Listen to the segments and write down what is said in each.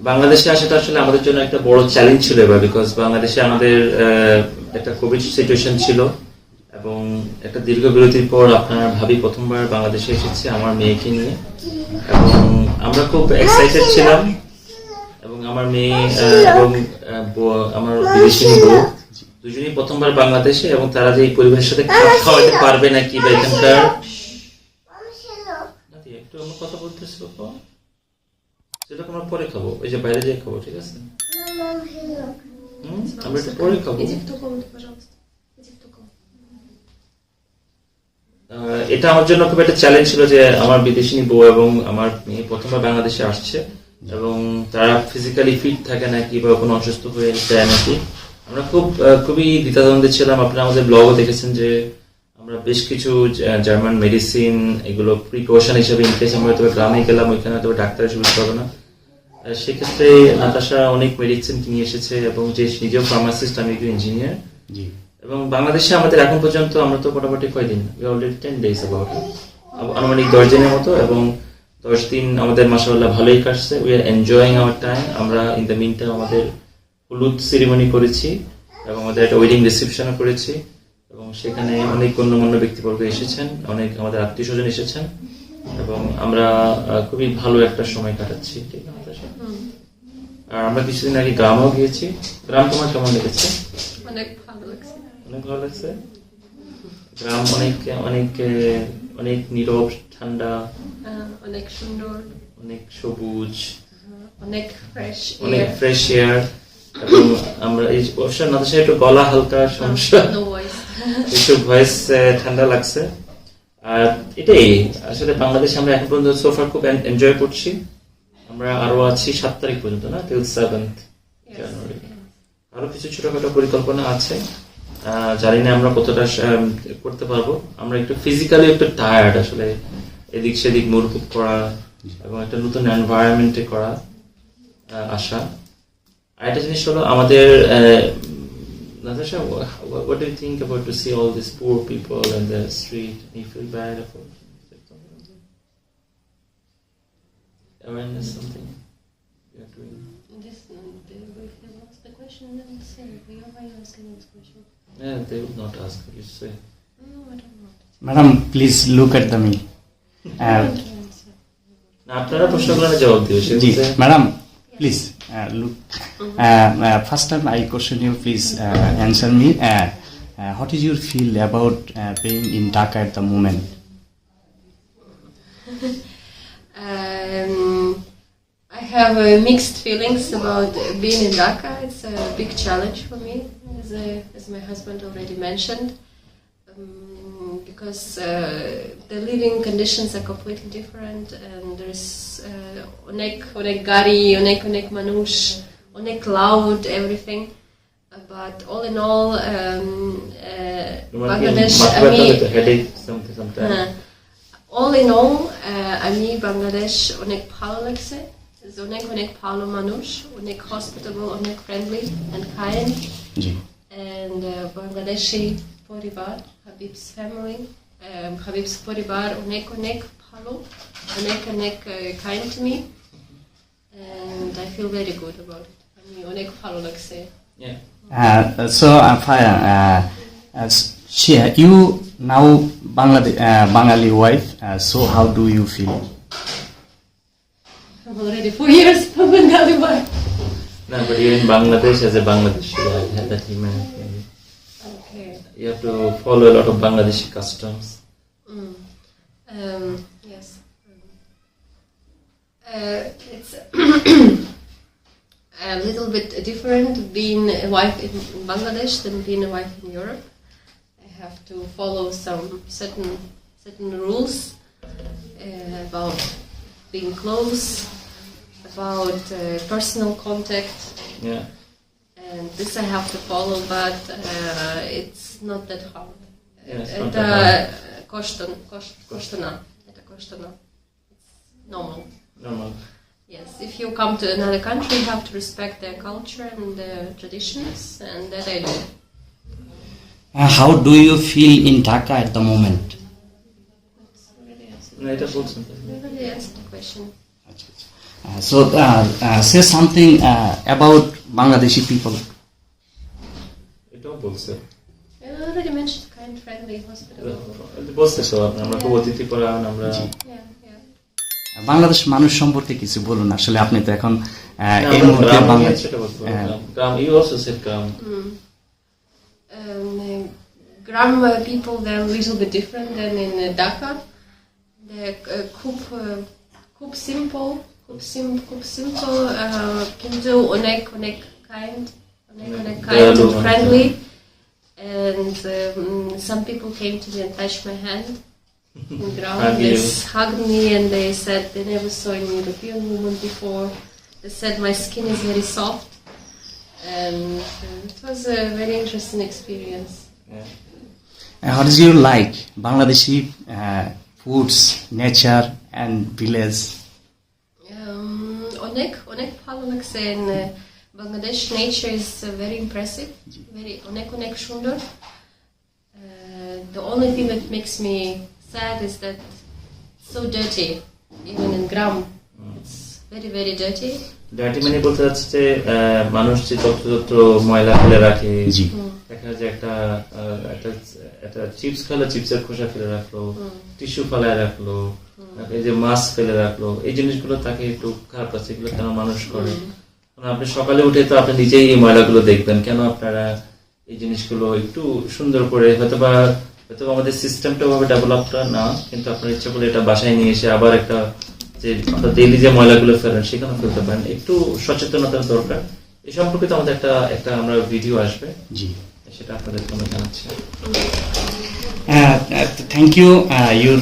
বাংলাদেশে আসাটা আসলে আমাদের জন্য একটা বড় চ্যালেঞ্জ ছিল এবার বিকজ বাংলাদেশে আমাদের একটা কোভিড সিচুয়েশন ছিল এবং একটা দীর্ঘ বিরতির পর আপনার ভাবি প্রথমবার বাংলাদেশে এসেছে আমার মেয়েকে নিয়ে। এবং আমরা খুব এক্সাইটেড ছিলাম এবং আমার মেয়ে এবং আমার বিদেশি বউ দুজনেই প্রথমবার বাংলাদেশে এবং তারা যে এই পরিবেশের সাথে খাওয়াতে পারবে নাকি বা এখানকার নাতি, একটু আমরা কথা বলতেছি বাবা সেটা আমরা পরে খাব। এই যে বাইরে যেয়ে খাব ঠিক আছে? আমরা এটা পরে খাব। এটা আমার জন্য খুব একটা চ্যালেঞ্জ ছিল যে আমার বিদেশিনী বউ এবং আমার মেয়ে প্রথমবার বাংলাদেশে আসছে এবং তারা ফিজিক্যালি ফিট থাকে নাকি বা কোনো অসুস্থ হয়ে যায় নাকি আমরা খুব খুবই দ্বিতাদ্বন্দ্বে ছিলাম। আপনারা আমাদের ব্লগও দেখেছেন যে আমরা বেশ কিছু জার্মান মেডিসিন এগুলো প্রিকশন হিসেবে ইনকেস আমরা হয়তো গ্রামে গেলাম ওইখানে হয়তো ডাক্তারের সুবিধা পাবো না। সেক্ষেত্রে নাতাশা অনেক মেডিসিন নিয়ে এসেছে এবং যে নিজেও ফার্মাসিস্ট আমি একটু ইঞ্জিনিয়ার জি। এবং বাংলাদেশে আমাদের এখন পর্যন্ত আমরা তো মোটামুটি কয়দিন? অলরেডি টেন ডেজ অ্যাবাউট আনুমানিক দশ দিনের মতো এবং দশ দিন আমাদের মাসাল্লাহ ভালোই কাটছে। We are enjoying our time আমরা ইন দ্য মিন টাইম আমাদের হলুদ সেরিমনি করেছি এবং আমাদের একটা ওয়েডিং রিসেপশনও করেছি। এবং সেখানে অনেক গণ্যমান্য ব্যক্তিবর্গ এসেছেন। অনেক আমাদের আত্মীয় স্বজন এসেছেন। এবং আমরা খুবই ভালো একটা সময় কাটাচ্ছি। ঠিক আছে আমরা কিছুদিন আগে গ্রামেও গিয়েছি। গ্রাম তোমার কেমন লেগেছে? অনেক ভালো লাগছে। অনেক ভালো লাগছে? গ্রাম অনেক অনেক অনেক নীরব ঠান্ডা অনেক সুন্দর। অনেক সবুজ অনেক ফ্রেশ অনেক ফ্রেশ এয়ার এবং আমরা এই অবশ্য নাতাশা একটু গলা হালকা সমস্যা। একটু ভয়েস ঠান্ডা লাগছে। আর এটাই আসলে বাংলাদেশে আমরা এখন পর্যন্ত সোফার খুব এনজয় করছি। আমরা আরও আছি সাত তারিখ পর্যন্ত না? টিল সেভেন্থ জানুয়ারি আরও কিছু ছোটখাটো পরিকল্পনা আছে। আহ, জানি না আমরা কতটা করতে পারব। আমরা একটু ফিজিক্যালি একটু টায়ার্ড আসলে এদিক সেদিক মুরকুপ করা এবং একটা নতুন এনভায়রনমেন্টে করা আশা আর একটা জিনিস হলো আমাদের Natasha, what, what do you think about to see all these poor people in the street? Do you feel bad about awareness something you are doing? This, uh, the- we have asked the question and say, why are you asking this question? Yeah, they would not ask you say. No, I don't want it. Madam please look at the me I want to answer. না আপনারা প্রশ্নগুলো জবাব দিও সে জি হচ্ছে- madam please look first time I question you please answer me what is your feel about paying in Dhaka at the moment Um, I have uh, mixed feelings about uh, being in Dhaka. It's a big challenge for me, as, uh, as my husband already mentioned, um, because uh, the living conditions are completely different, and there's uh, onek onek gari, onek onek manush, onek loud, everything. Uh, But all in all, um, uh, তোমার কি Bangladesh, মাথা I ব্যথা mean, হতো, headache something sometimes? হ্যাঁ all in all আমি বাংলাদেশ অনেক ভালো লাগছে অনেক অনেক ভালো মানুষ অনেক হসপিটাবল অনেক ফ্রেন্ডলি অ্যান্ড কাইন্ড জি অ্যান্ড বাংলাদেশি পরিবার হাবিবস ফ্যামিলি হাবিবস পরিবার অনেক অনেক ভালো অনেক অনেক kind to me and I feel very good about it আমি অনেক ভালো লাগছে Yeah. Uh, so, uh, fine. Uh, uh, she, you now Bangladesh, uh, Bengali wife. Uh, so, how do you feel? I'm already four years Bengali wife. No, but you're in Bangladesh as a Bangladeshi, I had that humanity. Okay. You have to follow a lot of Bangladeshi customs. Mm. Um, yes. Uh, it's a little bit different being a wife in Bangladesh than being a wife in Europe. I have to follow some certain certain rules uh, about being close, about uh, personal contact. Yeah. And this I have to follow, but uh, it's not that hard. Yeah, it's not uh, that hard. Koštana. It's normal. Normal. Yes, if you come to another country, you have to respect their culture and their traditions, and that I do. Uh, how do you feel in Dhaka at the moment? That's really awesome. really asked the question. আচ্ছা, আচ্ছা। Uh, so, uh, uh, say something uh, about Bangladeshi people. এটাও বলছে I already mentioned kind, friendly, hospitable. বলছে সব আমরা খুব অতিথি পরায়ণ আমরা Yeah, yeah. বাংলাদেশ মানুষ সম্পর্কে কিছু বলুন আসলে আপনি তো এখন এই মুহূর্তে গ্রাম বাংলা নিয়ে সেটা বলতে পারব। হ্যাঁ। Gram you also said gram Um, uh, Gram uh, people they're a little bit different than in uh, Dhaka. They're uh, খুব uh, খুব simple, খুব sim খুব simple. Uh, কিন্তু অনেক অনেক kind, অনেক অনেক kind দয়ালু and অনেক। friendly. And um, some people came to me and touched my hand. In Gram, Hug they you. s- hugged me and they said they never saw an European woman before. They said my skin is very soft. And uh, it was a very interesting experience. Uh, what is your like Bangladeshi uh, foods, nature, and village? Onek Palanak in uh, Bangladesh nature is uh, very impressive. Very Onek Shundar. Uh, the only thing that makes me sad is that so dirty. Even in Gram, it's very very dirty. Dirty মানে বলতে যাচ্ছে যে মানুষ যে যত্রতত্র ময়লা ফেলে রাখে জি। দেখা যায় একটা একটা একটা চিপস খেলে চিপসের খোসা ফেলে রাখল টিস্যু ফেলায় রাখল এই যে মাছ ফেলে রাখল এই জিনিসগুলো তাকে একটু খারাপ লাগছে এগুলো কেন মানুষ করে? আপনি সকালে উঠে তো আপনি নিজেই এই ময়লাগুলো দেখবেন কেন আপনারা এই জিনিসগুলো একটু সুন্দর করে হয়তো বা হয়তো আমাদের সিস্টেমটা ভাবে ডেভেলপটা না কিন্তু আপনার ইচ্ছা করলে এটা বাসায় নিয়ে এসে আবার একটা যে আপনার ডেইলি যে ময়লাগুলো ফেলেন সেখানে ফেলতে পারেন একটু সচেতনতার দরকার এই সম্পর্কিত আমাদের একটা একটা আমরা ভিডিও আসবে জি সেটা আপনাদেরকে আমরা জানাচ্ছি. Uh, you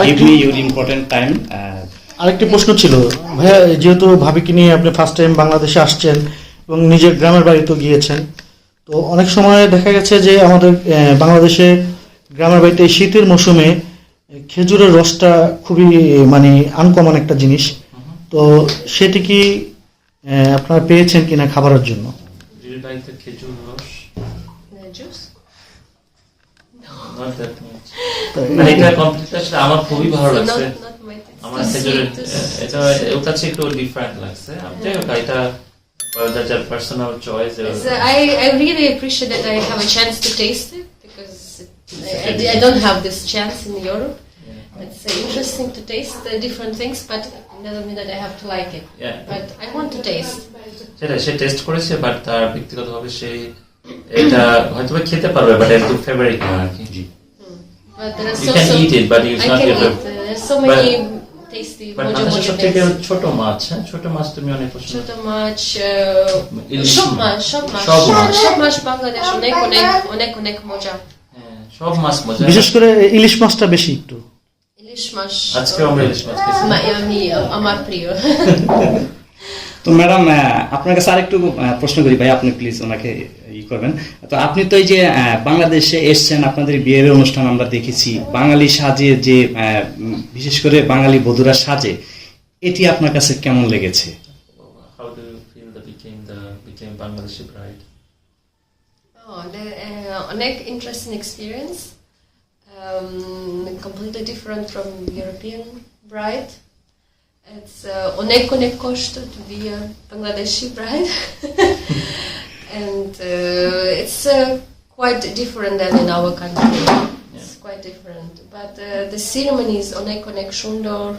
give me your important time. Uh, আরেকটি প্রশ্ন ছিল ভাইয়া যেহেতু ভাবিকে নিয়ে আপনি ফার্স্ট টাইম বাংলাদেশে আসছেন এবং নিজের গ্রামের বাড়িতেও গিয়েছেন তো অনেক সময় দেখা গেছে যে আমাদের আহ, বাংলাদেশে গ্রামের বাড়িতে শীতের মৌসুমে খেজুরের রসটা খুবই মানে আনকমন একটা জিনিস। তো সেটি কি আপনারা পেয়েছেন কিনা খাবারের জন্য. মানে আমার খুবই ভালো লাগছে। আমার খেজুরের এটা ওর কাছে একটু ডিফারেন্ট লাগছে। যাই হোক এটা personal uh, I, I really appreciate that I have a chance to taste it. because I, don't have this chance in Europe. It's uh, interesting to taste the different things, but it doesn't mean that I have to like it. Yeah. But I want to taste. সেটা সে test করেছে but তার ব্যক্তিগতভাবে সে এটা হয়তো খেতে পারবে but একটু favourite না আর কি But there are You so, can so eat it, but it's I not can your eat. Uh, there's so many tasty but mojo mojo সব থেকে ছোট মাছ হ্যাঁ ছোট মাছ তুমি অনেক পছন্দ. Uh, ইলিশ shop মাছ। shop much, সব মাছ। বাংলাদেশ অনেক অনেক অনেক অনেক. হ্যাঁ, সব মাছ মজা। বিশেষ করে ইলিশ মাছটা বেশি একটু। Ilish mash. আজকে আমরা ইলিশ মাছ খেয়েছি আমি আমার প্রিয়। তো ম্যাডাম আপনার কাছে আরেকটু প্রশ্ন করি। ভাই আপনি প্লিজ ওনাকে ই করবেন। তো আপনি তো এই যে বাংলাদেশে এসছেন আপনাদের বিয়ের অনুষ্ঠান আমরা দেখেছি। বাঙালি সাজে যে আহ, বিশেষ করে বাঙালি বধুরা সাজে এটি আপনার কাছে কেমন লেগেছে? How do you feel that became the became Bangladeshi bride? Oh, the, uh, onek interesting experience. Um, completely different from European bride. It's uh, onek onek koshto to be a Bangladeshi bride, and uh, it's uh, quite different than in our country. It's quite different, but uh, the ceremony is onek onek shundor.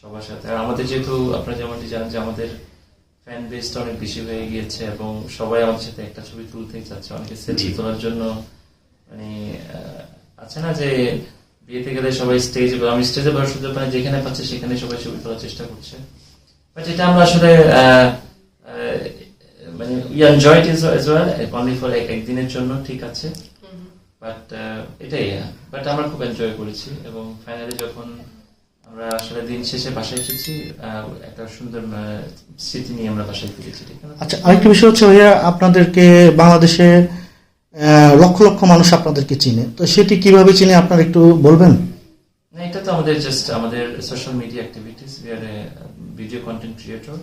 সবার সাথে। আর আমাদের যেহেতু আপনারা যেমনটি জানেন যে আমাদের fan বেসটা অনেক বেশি হয়ে গিয়েছে এবং সবাই আমাদের সাথে একটা ছবি তুলতেই চাচ্ছে অনেকে সেলফি তোলার জন্য। মানে আছে না যে বিয়েতে গেলে সবাই স্টেজ আমি স্টেজে বসার সুযোগ পাই যেখানে পাচ্ছে সেখানে সবাই ছবি তোলার চেষ্টা করছে। বাট এটা আমরা আসলে আহ, আহ, মানে we enjoy it as well only for একদিনের জন্য ঠিক আছে. বাট এটাই বাট আমরা খুব এনজয় করেছি এবং ফাইনালি যখন আমরা আসলে দিন শেষে বাসায় এসেছি একটা সুন্দর স্মৃতি নিয়ে আমরা বাসায় ফিরেছি আচ্ছা আরেকটা বিষয় হচ্ছে ভাইয়া আপনাদেরকে বাংলাদেশে লক্ষ লক্ষ মানুষ আপনাদেরকে চিনে। তো সেটি কীভাবে চিনে আপনারা একটু বলবেন? না এটা তো আমাদের জাস্ট আমাদের social media activities we are video content creator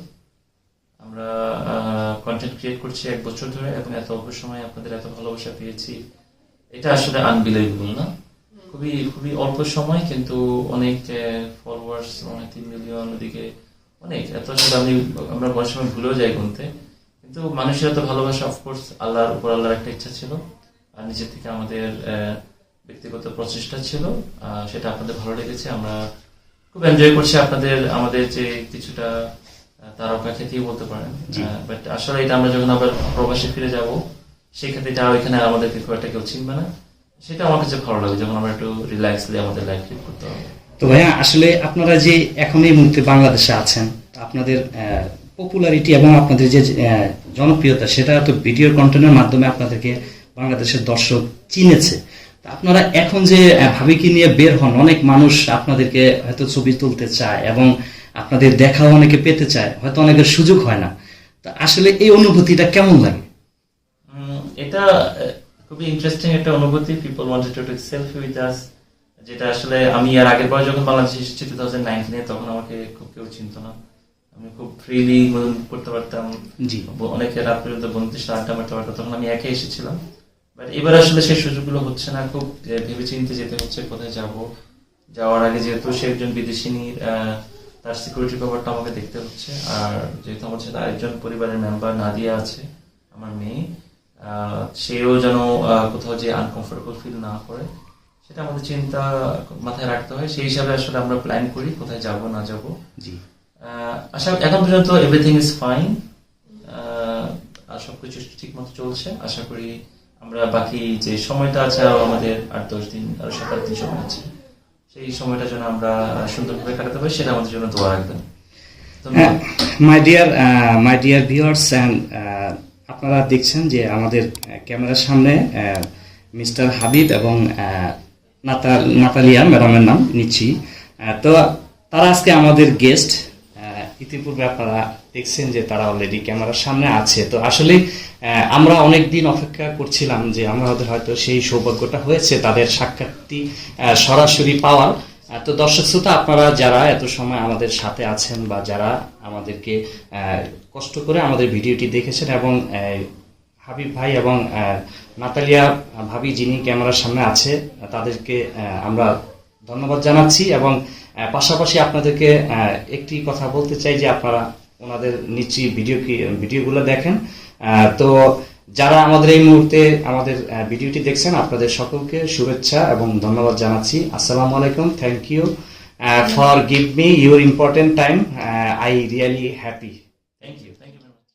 আমরা কন্টেন্ট ক্রিয়েট করছি এক বছর ধরে এবং এত অল্প সময় আপনাদের এত ভালোবাসা পেয়েছি এটা আসলে আনবিলিভেবল না। খুবই খুবই অল্প সময় কিন্তু অনেক ফলোয়ার্স অনেক তিন মিলিয়ন ওদিকে অনেক। এত আসলে আমি আমরা অনেক সময় ভুলেও যাই গুনতে। কিন্তু মানুষের এত ভালোবাসা অফকোর্স আল্লাহর উপর আল্লাহর একটা ইচ্ছা ছিল। আর নিজের থেকে আমাদের ব্যক্তিগত প্রচেষ্টা ছিল। সেটা আপনাদের ভালো লেগেছে। আমরা খুব এনজয় করছি আপনাদের আমাদের যে কিছুটা তারকা খ্যাতি বলতে পারেন। বাট আসলে এটা আমরা যখন আবার প্রবাসে ফিরে যাব সেই ক্ষেত্রে এটা ওইখানে আমাদেরকে খুব একটা কেউ চিনবে না। সেটা আমার কাছে ভালো লাগে যখন আমরা একটু রিল্যাক্সলি আমাদের লাইফ লিড করতে হবে। তো ভাইয়া আসলে আপনারা যে এখন এই মুহূর্তে বাংলাদেশে আছেন আপনাদের পপুলারিটি এবং আপনাদের যে জনপ্রিয়তা সেটা তো ভিডিও কন্টেন্টের মাধ্যমে আপনাদেরকে বাংলাদেশের দর্শক চিনেছে। আপনারা এখন যে ভাবিকে নিয়ে বের হন অনেক মানুষ আপনাদেরকে হয়তো ছবি তুলতে চায় এবং আপনাদের দেখাও অনেকে পেতে চায় হয়তো অনেকের সুযোগ হয় না। তা আসলে এই অনুভূতিটা কেমন লাগে? এটা খুবই ইন্টারেস্টিং একটা অনুভূতি. People wanted to take selfie with us যেটা আসলে আমি আর আগের বার যখন বাংলাদেশে এসেছি টু থাউজেন্ড নাইনটিনে তখন আমাকে খুব কেউ চিনতো না। আমি খুব ফ্রিলি করতে পারতাম। জি। অনেকে রাত পর্যন্ত বন্ধুদের সাথে আড্ডা মারতে পারতো তখন আমি একা এসেছিলাম। বাট এবার আসলে সেই সুযোগগুলো হচ্ছে না খুব ভেবে চিন্তে যেতে হচ্ছে কোথায় যাব। যাওয়ার আগে যেহেতু সে একজন বিদেশিনীর আহ, তার সিকিউরিটি ব্যাপারটা আমাকে দেখতে হচ্ছে। আর যেহেতু আমার সাথে আরেকজন পরিবারের মেম্বার নাদিয়া আছে আমার মেয়ে সেও যেন আহ, কোথাও যে আনকমফোর্টেবল ফিল না করে সেটা আমাদের চিন্তা মাথায় রাখতে হয়। সেই হিসাবে আসলে আমরা প্ল্যান করি কোথায় যাব না যাব। জি। আশা এখন পর্যন্ত এভরিথিং ইজ ফাইন আর সবকিছু ঠিক মতো চলছে। আশা করি আমরা বাকি যে সময়টা আছে আরও আমাদের আট দশ দিন আরও সাত আট দিন সময় আছে। সেই সময়টা যেন আমরা সুন্দরভাবে কাটাতে পারি সেটা আমাদের জন্য দোয়া রাখবেন। My dear my dear viewers and আপনারা দেখছেন যে আমাদের ক্যামেরার সামনে মিস্টার হাবিব এবং আহ, নাতা- নাতালিয়া ম্যাডামের নাম নিচ্ছি তো তারা আজকে আমাদের গেস্ট ইতিপূর্বে আপনারা দেখছেন যে তারা অলরেডি ক্যামেরার সামনে আছে। তো আসলে আমরা অনেক দিন অপেক্ষা করছিলাম যে আমাদের হয়তো সেই সৌভাগ্যটা হয়েছে তাদের সাক্ষাৎটি সরাসরি পাওয়ার। তো দর্শক শ্রোতা, আপনারা যারা এত সময় আমাদের সাথে আছেন বা যারা আমাদেরকে কষ্ট করে আমাদের ভিডিওটি দেখেছেন এবং হাবিব ভাই এবং নাতালিয়া ভাবি যিনি ক্যামেরার সামনে আছে, তাদেরকে আমরা ধন্যবাদ জানাচ্ছি এবং পাশাপাশি আপনাদেরকে একটি কথা বলতে চাই যে আপনারা ওনাদের নিশ্চয়ই ভিডিও ভিডিওগুলো দেখেন। তো যারা আমাদের এই মুহূর্তে আমাদের ভিডিওটি দেখছেন, আপনাদের সকলকে শুভেচ্ছা এবং ধন্যবাদ জানাচ্ছি। আসসালামু আলাইকুম thank you for give me your important time I really happy